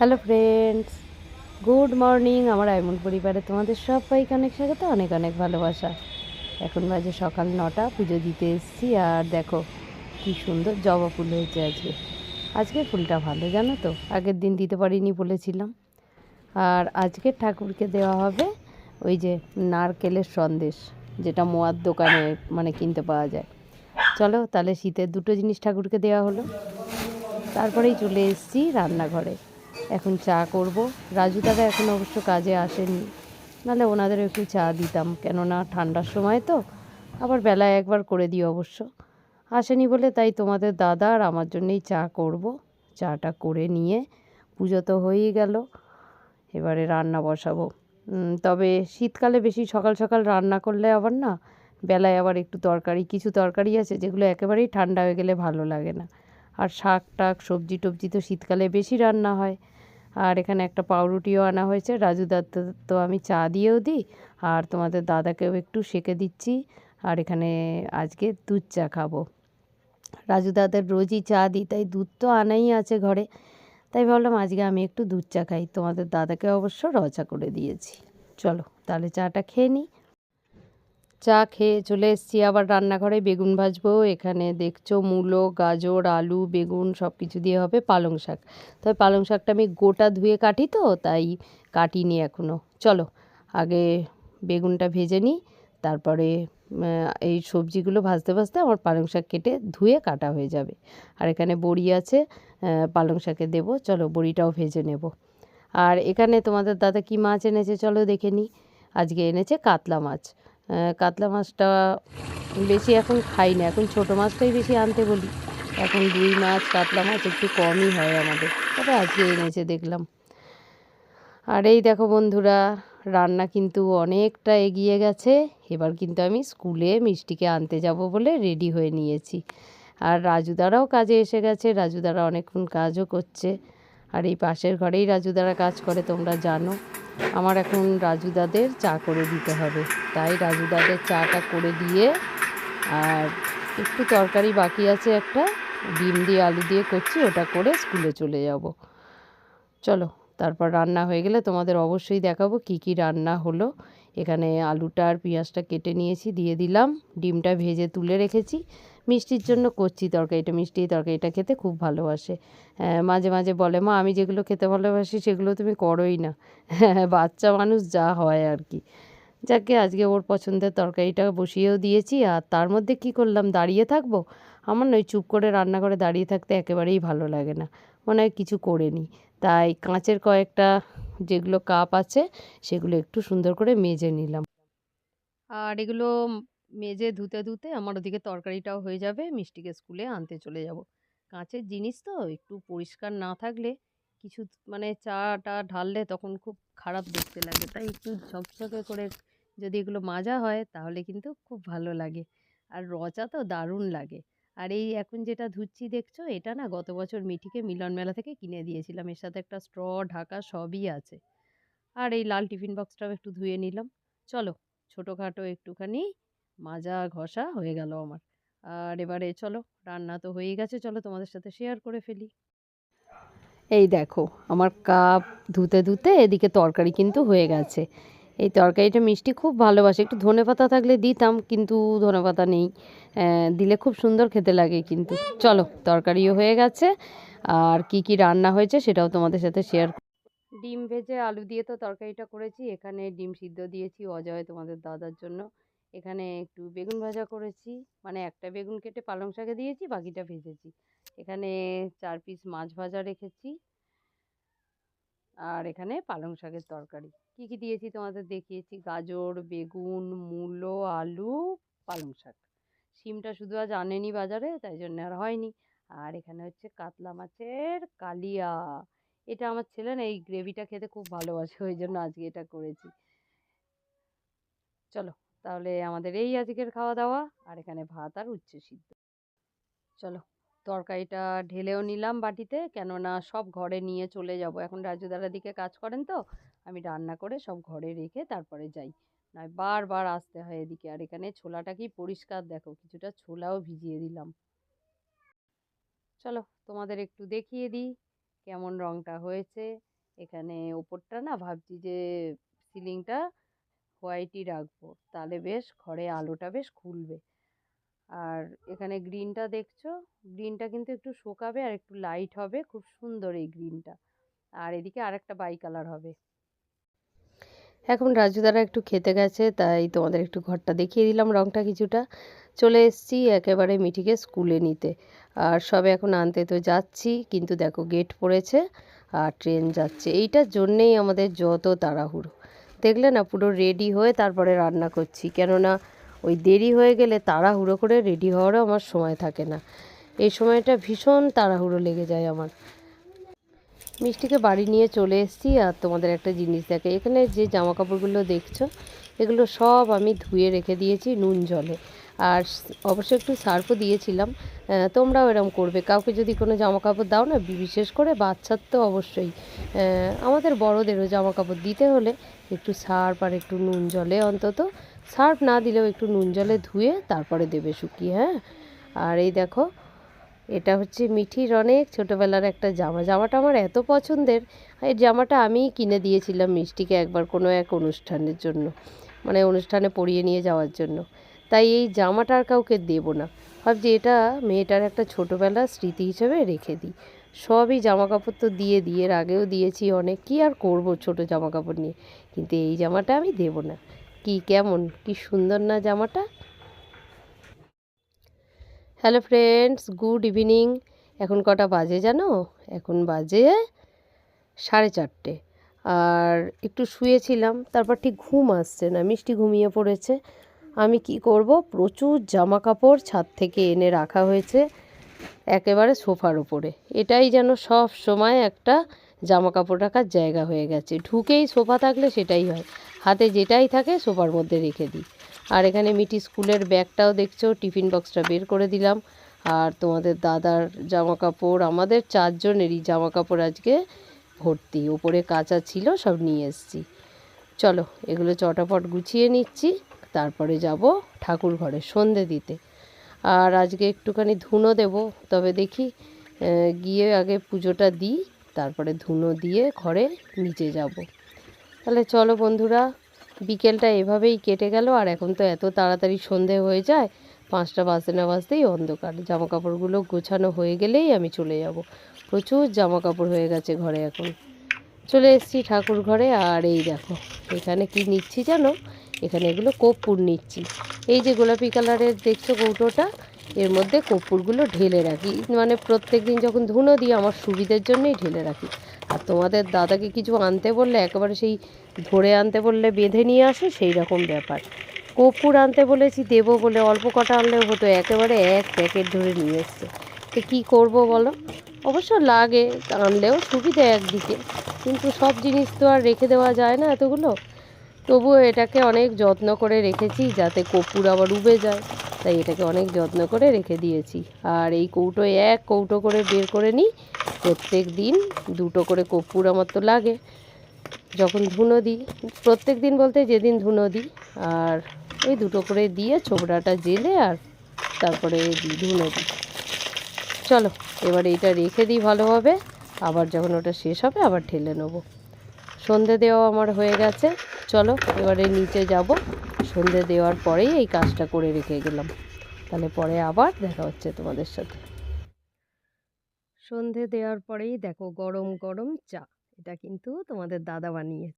Hello friends good morning আমার আইমন পরিবারে তোমাদের সবাইকে অনেক স্বাগত, অনেক অনেক ভালোবাসা। এখন বাজে সকাল নটা, পুজো দিতে এসেছি, আর দেখো কি সুন্দর জবা ফুল হয়েছে আজকে। আজকে ফুলটা ভালো, জানো তো? আগের দিন দিতে পারিনি বলেছিলাম। আর আজকে ঠাকুরকে দেওয়া হবে ওই যে নারকেলের সন্দেশ, যেটা মোয়ার দোকানে মানে কিনতে পাওয়া যায়। চলো তাহলে শীতের দুটো জিনিস ঠাকুরকে দেওয়া হলো। তারপরেই চলে এসেছি রান্নাঘরে। এখন চা করব। রাজু দাদা এখন অবশ্য কাজে আসেনি। নাহলে ওনাদের একটু চা দিতাম, কেননা ঠান্ডার সময় তো। আবার বেলায় একবার করে দিই অবশ্য। আসেনি বলে তাই তোমাদের দাদা আর আমার জন্যই চা করব। চাটা করে নিয়ে পুজো তো হয়েই গেল। এবারে রান্না বসাবো। তবে শীতকালে বেশি সকাল সকাল রান্না করলে আবার না, বেলায় আবার একটু তরকারি, কিছু তরকারি আছে যেগুলো একেবারেই ঠান্ডা হয়ে গেলে ভালো লাগে না। আর শাক টাক, সবজি টবজি তো শীতকালে বেশি রান্না হয়। আর এখানে একটা পাউরুটিও আনা হয়েছে। রাজু দাদা তো আমি চা দিয়েও দিই আর তোমাদের দাদাকেও একটু সেঁকে দিচ্ছি। আর এখানে আজকে দুধ চা খাব। রাজু দাদার রোজই চা দিই, তাই দুধ তো আনাই আছে ঘরে। তাই ভাবলাম আজকে আমি একটু দুধ চা খাই। তোমাদের দাদাকে অবশ্য রচা করে দিয়েছি। চলো তাহলে চাটা খেয়ে নিই। চা খেয়ে চলে এসেছি, আবার রান্নাঘরে বেগুন ভাজবো, এখানে দেখছ মূলো, গাজর, আলু, বেগুন সব কিছু দিয়ে হবে পালং শাক। তবে পালং শাকটা আমি গোটা ধুয়ে কাটি তো, তাই কাটিনি এখনও চলো, আগে বেগুনটা ভেজে নিই, তারপরে এই সবজিগুলো ভাজতে ভাজতে আমার পালং শাক কেটে ধুয়ে কাটা হয়ে যাবে। আর এখানে বড়ি আছে পালং শাকে দেবো, চলো বড়িটাও ভেজে নেব। আর এখানে তোমাদের দাদা কি মাছ এনেছে, চলো দেখে নিই। আজকে এনেছে কাতলা মাছ। কাতলা মাছটা বেশি এখন খাই না। এখন ছোটো মাছটাই বেশি আনতে বলি। এখন রুই মাছ, কাতলা মাছ একটু কমই হয় আমাদের। তবে আজকে এনেছে, দেখলাম। আর এই দেখো বন্ধুরা, রান্না কিন্তু অনেকটা এগিয়ে গেছে। এবার কিন্তু আমি স্কুলে মিষ্টিকে আনতে যাব বলে রেডি হয়ে নিয়েছি। আর রাজুদারাও কাজে এসে গেছে। রাজুদারা অনেকক্ষণ কাজও করছে। আর এই পাশের ঘরেই রাজুদারা কাজ করে, তোমরা জানো। আমার এখন রাজুদাদের চা করে দিতে হবে। তাই রাজুদাদের চাটা করে দিয়ে আর একটু তরকারি বাকি আছে একটা, ডিম দিয়ে আলু দিয়ে করছি, ওটা করে স্কুলে চলে যাব। চলো, তারপর রান্না হয়ে গেলে তোমাদের অবশ্যই দেখাবো কি কি রান্না হলো। এখানে আলুটা আর পেঁয়াজটা কেটে নিয়েছি দিয়ে দিলাম। ডিমটা ভেজে তুলে রেখেছি। মিষ্টির জন্য করছি তরকারিটা। মিষ্টি তরকারিটা খেতে খুব ভালোবাসে। হ্যাঁ, মাঝে মাঝে বলে মা আমি যেগুলো খেতে ভালোবাসি সেগুলো তুমি করোই না। বাচ্চা মানুষ যা হয় আর কি। যাকে আজকে ওর পছন্দের তরকারিটা বসিয়েও দিয়েছি। আর তার মধ্যে কি করলাম? দাঁড়িয়ে থাকব? আমার নয়, চুপ করে রান্না করে দাঁড়িয়ে থাকতে একেবারেই ভালো লাগে না। মনে হয় কিছু করে নিই তাই কাঁচের কয়েকটা যেগুলো কাপ আছে, সেগুলো একটু সুন্দর করে মেজে নিলাম। আর এগুলো মেজে ধুতে ধুতে আমার ওদিকে তরকারিটাও হয়ে যাবে, মিষ্টিকে স্কুলে আনতে চলে যাব। কাঁচের জিনিস তো একটু পরিষ্কার না থাকলে, কিছু মানে চাটা ঢাললে তখন খুব খারাপ দেখতে লাগে। তাই একটু ঝকঝকে করে যদি এগুলো মাজা হয়, তাহলে কিন্তু খুব ভালো লাগে। আর রচা তো দারুণ লাগে। আর এই এখন যেটা ধুচ্ছি দেখছ, এটা না গত বছর মিঠিকে মিলন মেলা থেকে কিনে দিয়েছিলাম। এর সাথে একটা স্ট্র, ঢাকা সবই আছে। আর এই লাল টিফিন বক্সটাও একটু ধুয়ে নিলাম। চলো ছোটোখাটো একটুখানি মাজা ঘষা হয়ে গেল আমার। আর এবারে চলো, রান্না তো হয়েই গেছে, চলো তোমাদের সাথে শেয়ার করে ফেলি। এই দেখো, আমার কাপ ধুতে ধুতে এদিকে তরকারি কিন্তু হয়ে গেছে। এই তরকারিটা মিষ্টি, খুব ভালোবাসে। একটু ধনেপাতা থাকলে দিতাম, কিন্তু ধনেপাতা নেই। দিলে খুব সুন্দর খেতে লাগে কিন্তু। চলো, তরকারিও হয়ে গেছে। আর কি কি রান্না হয়েছে সেটাও তোমাদের সাথে শেয়ার ডিম ভেজে আলু দিয়ে তো তরকারিটা করেছি। এখানে ডিম সিদ্ধ দিয়েছি অজয়, তোমাদের দাদার জন্য। এখানে একটু বেগুন ভাজা করেছি। মানে একটা বেগুন কেটে পালং শাকে দিয়েছি, বাকিটা ভেজেছি। এখানে চার পিস মাছ ভাজা রেখেছি। আর এখানে পালং শাকের তরকারি। কি কি দিয়েছি তোমাদের দেখিয়েছি? গাজর, বেগুন, মূলো, আলু, পালং শাক। শিমটা শুধু আজ আনেনি বাজারে, তাই জন্য আর হয়নি। আর এখানে হচ্ছে কাতলা মাছের কালিয়া। এটা আমার ছেলে না, এই গ্রেভিটা খেতে খুব ভালোবাসে, ওই জন্য আজকে এটা করেছি। চলো, তাহলে আমাদের এই আজকের খাওয়া দাওয়া আর এখানে ভাত আর উচ্ছে সিদ্ধ। চলো। তরকারিটা ঢেলেও নিলাম বাটিতে। কেননা সব ঘরে নিয়ে চলে যাব। এখন রাজুদার দিকে কাজ করেন তো। আমি রান্না করে সব ঘরে রেখে তারপরে যাই। নয় বারবার আসতে হয় এদিকে। আর এখানে ছোলাটা কি পরিষ্কার দেখো, কিছুটা ছোলাও ভিজিয়ে দিলাম। চলো তোমাদের একটু দেখিয়ে দিই কেমন রংটা হয়েছে। এখানে ওপরটা না ভাবছি যে সিলিংটা হোয়াইটই রাখব। তাহলে বেশ ঘরে আলোটা বেশ খুলবে। আর এখানে গ্রিনটা দেখছ? গ্রিনটা কিন্তু একটু শোকাবে আর একটু লাইট হবে। খুব সুন্দর এই গ্রিনটা। আর এদিকে আর একটা বাই কালার হবে। এখন রাজুদারা একটু খেতে গেছে, তাই তোমাদের একটু ঘরটা দেখিয়ে দিলাম রংটা কিছুটা। চলে এসেছি একেবারে মিঠিকে স্কুলে নিতে। আর সবে এখন আনতে তো যাচ্ছি, কিন্তু দেখো গেট পড়েছে আর ট্রেন যাচ্ছে। এইটার জন্যেই আমাদের যত তাড়াহুড়ো। দেখলে না পুরো রেডি হয়ে তারপরে রান্না করছি। কেননা ওই দেরি হয়ে গেলে তাড়াহুড়ো করে রেডি হওয়ারও আমার সময় থাকে না। এই সময়টা ভীষণ তাড়াহুড়ো লেগে যায় আমার। মিষ্টিকে বাড়ি নিয়ে চলে এসেছি আর তোমাদের একটা জিনিস দেখে এখানে যে জামা কাপড়গুলো দেখছ, এগুলো সব আমি ধুয়ে রেখে দিয়েছি নুন জলে। আর অবশ্য একটু সার্ফও দিয়েছিলাম। তোমরাও এরম করবে। কাউকে যদি কোনো জামা কাপড় দাও না বিশেষ করে বাচ্চার তো অবশ্যই। আমাদের বড়দেরও জামা কাপড় দিতে হলে একটু সার্ফ আর একটু নুন জলে অন্তত সার্ফ না দিলেও একটু নুন জলে ধুয়ে তারপরে দেবে শুকিয়ে হ্যাঁ? আর এই দেখো, এটা হচ্ছে মিঠির অনেক ছোটোবেলার একটা জামা। জামাটা আমার এত পছন্দের, এই জামাটা আমিই কিনে দিয়েছিলাম মিষ্টিকে একবার কোনো এক অনুষ্ঠানের জন্য মানে অনুষ্ঠানে পরিয়ে নিয়ে যাওয়ার জন্য। তাই এই জামাটা আর কাউকে দেবো না। ভাবছি এটা মেয়েটার একটা ছোটোবেলার স্মৃতি হিসেবে রেখে দিই। সবই জামা কাপড় তো দিয়ে দিয়ে এর আগেও দিয়েছি অনেক। কী আর করব ছোটো জামা কাপড় নিয়ে? কিন্তু এই জামাটা আমি দেবো না। কি কেমন? কি সুন্দর না জামাটা? হ্যালো ফ্রেন্ডস গুড ইভিনিং এখন কটা বাজে জানো? এখন বাজে সাড়ে চারটে। আর একটু শুয়েছিলাম, তারপর ঠিক ঘুম আসছে না, মিষ্টি ঘুমিয়ে পড়েছে। আমি কি করব? প্রচুর জামা কাপড় ছাদ থেকে এনে রাখা হয়েছে, একেবারে সোফার উপরে। এটাই যেন সব সময় একটা জামা কাপড় রাখার জায়গা হয়ে গেছে। ঢুকেই সোফা থাকলে সেটাই হয়। হাতে যেটাই থাকে সোফার মধ্যে রেখে দিই। আর এখানে মিটি স্কুলের ব্যাগটাও দেখছ, টিফিন বক্সটা বের করে দিলাম। আর তোমাদের দাদার জামা কাপড় আমাদের চারজনেরই জামা কাপড় আজকে ভর্তি। ওপরে কাঁচা ছিল, সব নিয়ে এসছি। চলো, এগুলো চটাপট গুছিয়ে নিচ্ছি। তারপরে যাব ঠাকুর ঘরে সন্ধে দিতে। আর আজকে একটুখানি ধুনো দেব, তবে দেখি গিয়ে আগে পুজোটা দিই। তারপরে ধুনো দিয়ে ঘরে নিচে যাব। তাহলে চলো বন্ধুরা, বিকেলটা এভাবেই কেটে গেল আর এখন তো এত তাড়াতাড়ি সন্ধে হয়ে যায়, পাঁচটা বাজতে না বাজতেই অন্ধকার। জামা কাপড়গুলো গোছানো হয়ে গেলেই আমি চলে যাব। প্রচুর জামা কাপড় হয়ে গেছে ঘরে এখন। চলে এসেছি ঠাকুর ঘরে আর এই দেখো, এখানে কি নিচ্ছি জানো? এখানে এগুলো কর্পূর নিচ্ছি। এই যে গোলাপি কালারের দেখছ কৌটোটা এর মধ্যে কর্পূরগুলো ঢেলে রাখি। মানে প্রত্যেক দিন যখন ধুনো দিই, আমার সুবিধের জন্যই ঢেলে রাখি। আর তোমাদের দাদাকে কিছু আনতে বললে, একেবারে সেই ধরে আনতে বললে বেঁধে নিয়ে আসে, সেই রকম ব্যাপার। কর্পূর আনতে বলেছি, দেবো বলে অল্প কটা আনলেও হতো, একেবারে এক প্যাকেট ধরে নিয়ে এসছে। তো কী করব বলো? অবশ্য লাগে, আনলেও সুবিধে একদিকে। কিন্তু সব জিনিস তো আর রেখে দেওয়া যায় না এতগুলো। তবুও এটাকে অনেক যত্ন করে রেখেছি, যাতে কর্পূর আবার উবে যায়। তাই এটাকে অনেক যত্ন করে রেখে দিয়েছি। আর এই কৌটোয় এক কৌটো করে বের করে নিই। প্রত্যেক দিন দুটো করে কর্পূর আমার তো লাগে। যখন ধুনো দিই, প্রত্যেক দিন বলতে যেদিন ধুনো দিই, আর ওই দুটো করে দিয়ে ছোবড়াটা জেলে আর তারপরে দিই ধুনো দিই। চলো, এবার এইটা রেখে দিই ভালোভাবে। আবার যখন ওটা শেষ হবে, আবার ঠেলে নেব। সন্ধে দেওয়া আমার হয়ে গেছে। চলো, এবারে নিচে যাব। সন্ধে দেওয়ার পরেই এই কাজটা করে রেখে গেলাম। তাহলে পরে আবার দেখা হচ্ছে তোমাদের সাথে। সন্ধে দেওয়ার পরেই দেখো গরম গরম চা, এটা কিন্তু তোমাদের দাদা বানিয়ে।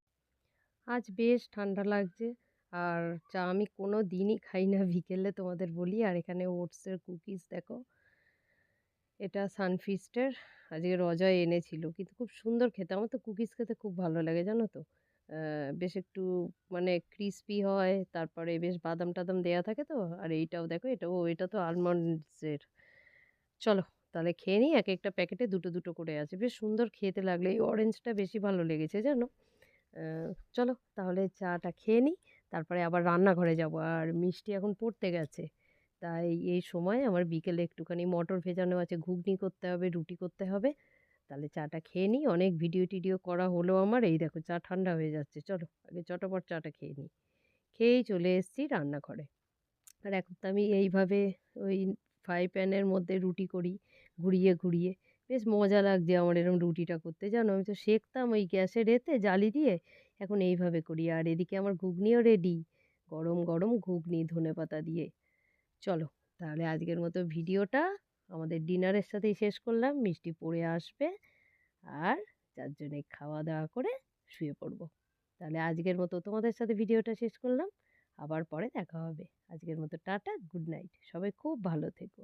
আজ বেশ ঠান্ডা লাগছে, আর চা আমি কোনো দিনই খাই না, বিকেলে তোমাদের বলি। আর এখানে ওটসের কুকিজ দেখো, এটা সানফিস্টের। আজকে রজয় এনেছিল, কিন্তু খুব সুন্দর খেতে। আমার তো কুকিজ খেতে খুব ভালো লাগে, জানো তো? বেশ একটু মানে ক্রিস্পি হয়, তারপরে বেশ বাদাম টাদাম দেওয়া থাকে তো, আর এইটাও দেখো, এটাও, এটা তো আলমন্ডসের চলো, তাহলে খেয়ে নিই এক একটা প্যাকেটে দুটো দুটো করে আছে। বেশ সুন্দর খেতে লাগলে, এই অরেঞ্জটা বেশি ভালো লেগেছে, জানো? চলো, তাহলে চাটা খেয়ে নিই, তারপরে আবার রান্নাঘরে যাব। আর মিষ্টি এখন পড়তে গেছে, তাই এই সময় আমার বিকেলে একটুখানি মটর ভেজানো আছে, ঘুগনি করতে হবে, রুটি করতে হবে। তাহলে চাটা খেয়ে নিই। অনেক ভিডিও টিডিও করা হলো আমার। এই দেখো চা ঠান্ডা হয়ে যাচ্ছে। চলো আগে চটপট চাটা খেয়ে নিই। খেয়েই চলে এসেছি রান্নাঘরে। আর এখন তো আমি এইভাবে ওই ফ্রাই প্যানের মধ্যে রুটি করি ঘুরিয়ে ঘুরিয়ে। বেশ মজা লাগছে আমার এরকম রুটিটা করতে। জানো, আমি তো শেখতাম ওই গ্যাসের এতে জালি দিয়ে। এখন এইভাবে করি। আর এদিকে আমার ঘুগনিও রেডি গরম গরম ঘুগনি ধনে পাতা দিয়ে। চলো তাহলে আজকের মতো ভিডিওটা আমাদের ডিনারের সাথেই শেষ করলাম। মিষ্টি পড়ে আসবে। আর চারজনে খাওয়া দাওয়া করে শুয়ে পড়ব। তাহলে আজকের মতো তোমাদের সাথে ভিডিওটা শেষ করলাম। আবার পরে দেখা হবে। আজকের মতো টাটা, গুড নাইট। সবাই খুব ভালো থেকো।